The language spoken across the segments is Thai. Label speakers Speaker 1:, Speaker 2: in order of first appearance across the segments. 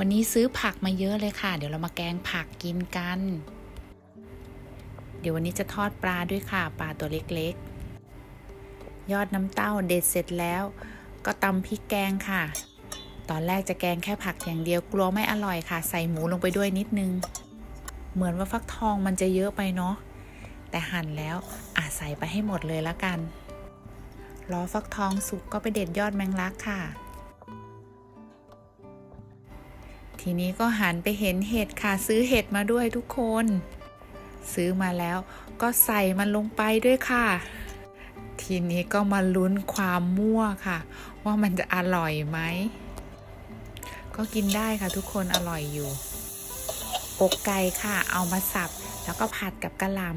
Speaker 1: วันนี้ซื้อผักมาเยอะเลยค่ะ เดี๋ยวเรามาแกงผักกินกัน เดี๋ยววันนี้จะทอดปลาด้วยค่ะ ปลาตัวเล็กๆ ยอดน้ำเต้าเด็ดเสร็จแล้ว ก็ตำพริกแกงค่ะ ตอนแรกจะแกงแค่ผักอย่างเดียวกลัวไม่อร่อยค่ะ ใส่หมูลงไปด้วยนิดนึง เหมือนว่าฟักทองมันจะเยอะไปเนาะ แต่หั่นแล้วอาใส่ไปให้หมดเลยละกัน รอฟักทองสุกก็ไปเด็ดยอดแมงลักค่ะ ทีนี้ก็หันไปเห็นเห็ดค่ะ ซื้อเห็ดมาด้วยทุกคน ซื้อมาแล้วก็ใส่มันลงไปด้วยค่ะ ทีนี้ก็มาลุ้นความมั่วค่ะ ว่ามันจะอร่อยไหม ก็กินได้ค่ะทุกคนอร่อยอยู่อกไก่ค่ะ เอามาสับ แล้วก็ผัดกับกะหล่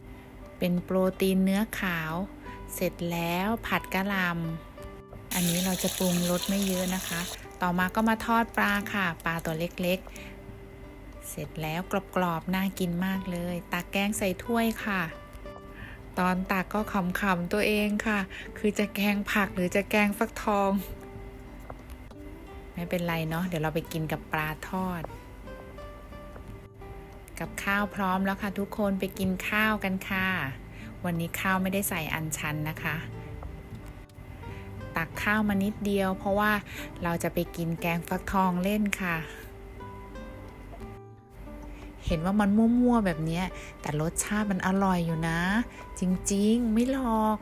Speaker 1: ำเป็นโปรตีนเนื้อขาว เสร็จแล้วผัดกะหล่ำ อันนี้เราจะปรุงรสไม่เยอะนะคะ ต่อมาก็มาทอดปลาค่ะ ปลาตัวเล็กๆ เสร็จแล้วกรอบๆ น่ากินมากเลย ตักแกงใส่ถ้วยค่ะ ตอนตักก็ขำๆตัวเองค่ะ คือจะแกงผักหรือจะแกงฟักทอง ไม่เป็นไรเนาะ เดี๋ยวเราไปกินกับปลาทอด กับข้าวพร้อมแล้วค่ะทุกคนไปกินข้าวกันค่ะ วันนี้ข้าวไม่ได้ใส่อันชันนะคะ ตักข้าวมานิดเดียว เพราะว่าเราจะไปกินแกงฟักทองเล่นค่ะ เห็นว่ามันมั่วๆแบบนี้แต่รสชาติมันอร่อยอยู่นะ จริงๆ ไม่หลอก